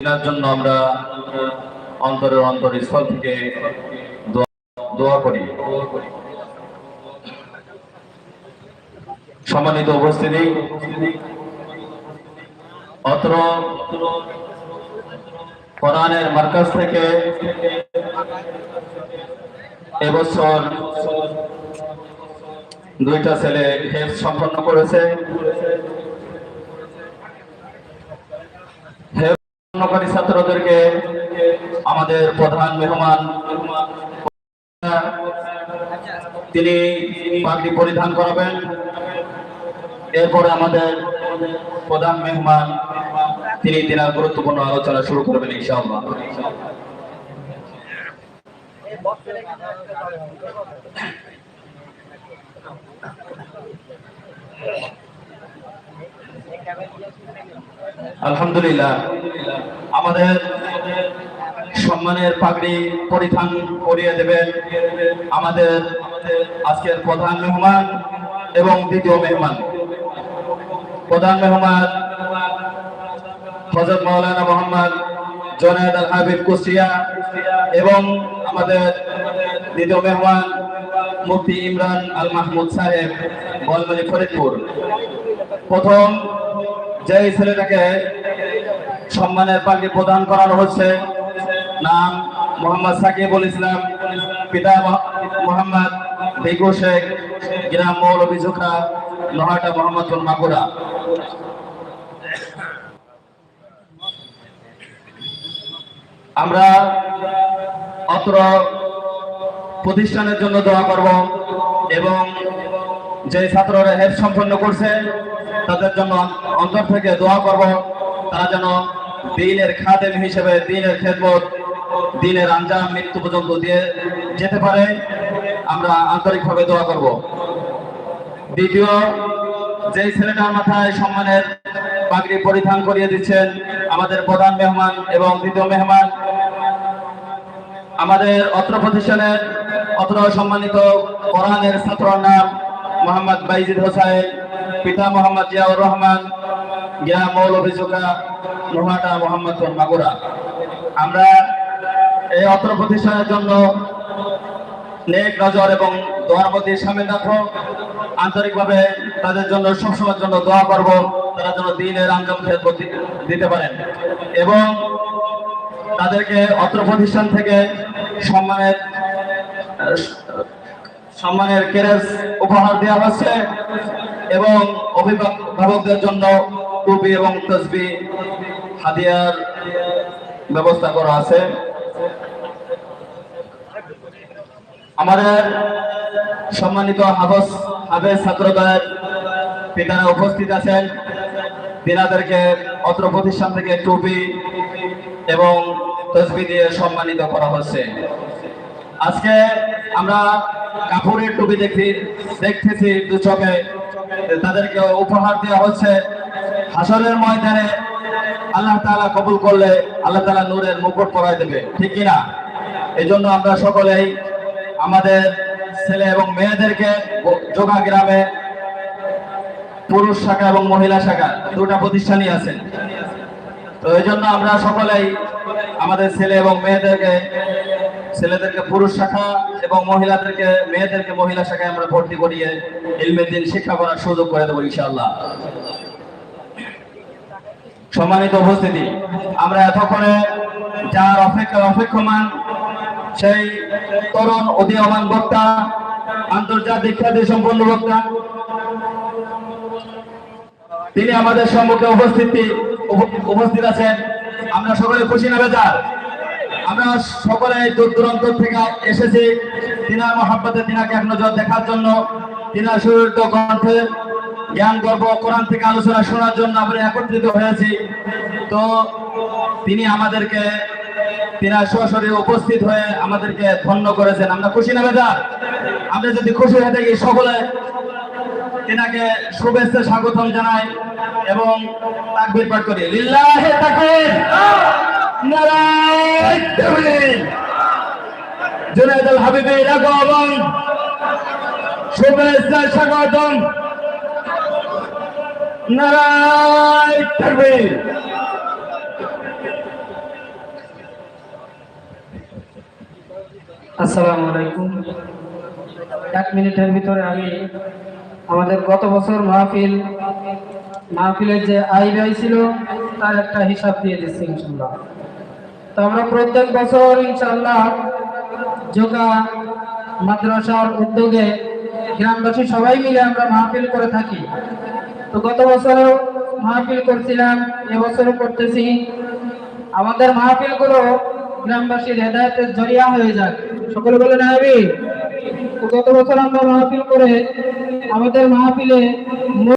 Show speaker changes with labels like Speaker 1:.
Speaker 1: এনার জন্য আমরা অন্তরের অন্তর স্থল থেকে দোয়া- দোয়া করি। সম্মানিত উপস্থিতি, অত্র কোরআনের মার্কাজ থেকে এবছর দুইটা ছেলে হেফ সম্পন্ন করেছে। সম্পন্নকারী ছাত্রদেরকে আমাদের প্রধান মেহমান তিনি পাগড়ি পরিধান করাবেন। এরপরে আমাদের প্রধান মেহমান, তিনি তিনার গুরুত্বপূর্ণ আলোচনা শুরু করবেন ইনশাআল্লাহ। আলহামদুলিল্লাহ। আমাদের সম্মানের পাগড়ি পরিধান করিয়ে দেবেন আমাদের আজকের প্রধান মেহমান এবং দ্বিতীয় মেহমান। প্রধান মেহমান হজরত মৌলানা মোহাম্মদ জনায়দ আল হাবিব কুষ্টিয়া এবং আমাদের দ্বিতীয় মেহমান মুফতি ইমরান আল মাহমুদ সাহেব বলমনি ফরিদপুর। প্রথম যে ছেলেটাকে সম্মানের পাগড়ি প্রদান করানো হচ্ছে। নাম মোহাম্মদ সাকিবুল ইসলাম, পিতা মহ- মোহাম্মদ বেগু শেখ, গ্রাম মৌলবী ঝুখা লোহাটা মোহাম্মদুল মাগুরা। আমরা অত্র প্রতিষ্ঠানের জন্য দোয়া করব এবং যে ছাত্ররা হেফ সম্পন্ন করছে, তাদের জন্য অন্তর থেকে দোয়া করব। তারা যেন দিনের খাদেম হিসেবে দিনের খেদমত, দিনের আঞ্জাম মৃত্যু পর্যন্ত দিয়ে যেতে পারে, আমরা আন্তরিকভাবে দোয়া করব। দ্বিতীয় যে ছেলেটার মাথায় সম্মানের পাগড়ি পরিধান করিয়ে দিচ্ছেন, আমাদের প্রধান মেহমান এবং দ্বিতীয় মেহমান, আমাদের অত্র প্রতিষ্ঠানের অত্র সম্মানিত কোরআনের ছাত্র নাম মোহাম্মদ বাইজিদ হোসাইন, পিতা মোহাম্মদ জিয়াউর রহমান গ্রাম মৌলভী চোকা নোহাটা মোহাম্মদ মাগুরা। আমরা এই অত্র প্রতিষ্ঠানের জন্য নেক নজর এবং দোয়ার প্রতি সামিল রাখো আন্তরিকভাবে তাদের জন্য, সবসময়ের জন্য দোয়া করব, তারা যেন দিনের আঞ্জাম খেদমত দিতে পারেন। এবং তাদেরকে অত্র প্রতিষ্ঠান থেকে সম্মানের সম্মানের কেরেস উপহার দেওয়া হচ্ছে এবং অভিভাবকদের জন্য টুপি এবং তসবি, হাদিয়ার ব্যবস্থা করা আছে। আমাদের সম্মানিত হাফস হাফেজ ছাত্রদয়ের পিতারা উপস্থিত আছেন। তিনাদেরকে অত্র প্রতিষ্ঠান থেকে টুপি এবং তসবি দিয়ে সম্মানিত করা হচ্ছে। আজকে আমরা কাপড়ের টুপি দেখি দেখতেছি দু চোখে। তাদেরকে উপহার দেওয়া হচ্ছে। হাসরের ময়দানে আল্লাহ তাআলা কবুল করলে আল্লাহ তাআলা নূরের মুকুট পরায় দেবে, ঠিক কিনা? এই জন্য আমরা সকলেই আমাদের ছেলে এবং মেয়েদেরকে যোগা গ্রামে পুরুষ শাখা এবং মহিলা শাখা দুটা প্রতিষ্ঠানই আছে। তো এই জন্য আমরা সকলেই আমাদের ছেলে এবং মেয়েদেরকে, ছেলেদেরকে পুরুষ শাখা এবং মহিলাদেরকে, মেয়েদেরকে মহিলা শাখায় আমরা ভর্তি করিয়ে ইলমের দিন শিক্ষা করার সুযোগ করে দেবো, ইনশাআল্লাহ। সম্মানিত উপস্থিতি। আমরা এতক্ষণে যার অপেক্ষা অপেক্ষমান সেই তরুণ উদীয়মান বক্তা, আন্তর্জাতিক খ্যাতি সম্পন্ন বক্তা। তিনি আমাদের সম্মুখে উপস্থিতি উপ- উপস্থিত আছেন। আমরা সকলে খুশি না বেজার? আমরা সকলে দূর দূরান্ত থেকে এসেছি। তিনার মহাব্বতে তিনাকে এক নজর দেখার জন্য, তিনার সুরিত কণ্ঠে জ্ঞান গর্ব কোরআন থেকে আলোচনা শোনার জন্য আমরা একত্রিত হয়েছি। তো তিনি আমাদেরকে তিনার সরাসরি উপস্থিত হয়ে আমাদেরকে ধন্য করেছেন। আমরা খুশি না বেজার? আমরা যদি খুশি হয়ে থাকি সকলে, তিনাকে শুভেচ্ছা স্বাগতম জানাই এবং তাকবীর পাঠ করি। লিল্লাহে তাকবীর! নারায়ণ! তাকবীর জুনাইদ আল হাবিবের আগমন শুভেচ্ছা স্বাগতম! নারায়
Speaker 2: আসসালামু আলাইকুম। এক মিনিটের ভিতরে আমি আমাদের গত বছর মাহফিল, মাহফিলের যে আয় ছিল, তার একটা হিসাব দিয়ে দিচ্ছি ইনশাল্লাহ তো আমরা প্রত্যেক বছর ইনশাল্লাহ যোগা মাদ্রাসার উদ্যোগে গ্রামবাসী সবাই মিলে আমরা মাহফিল করে থাকি। তো গত বছরও মাহফিল করছিলাম এবছরও করতেছি। আমাদের মাহফিলগুলো গ্রামবাসীর হেদায়তের জরিয়া হয়ে যাক। সকলে বলে না গত বছর আমরা মাহফিল করে আমাদের মাহফিলে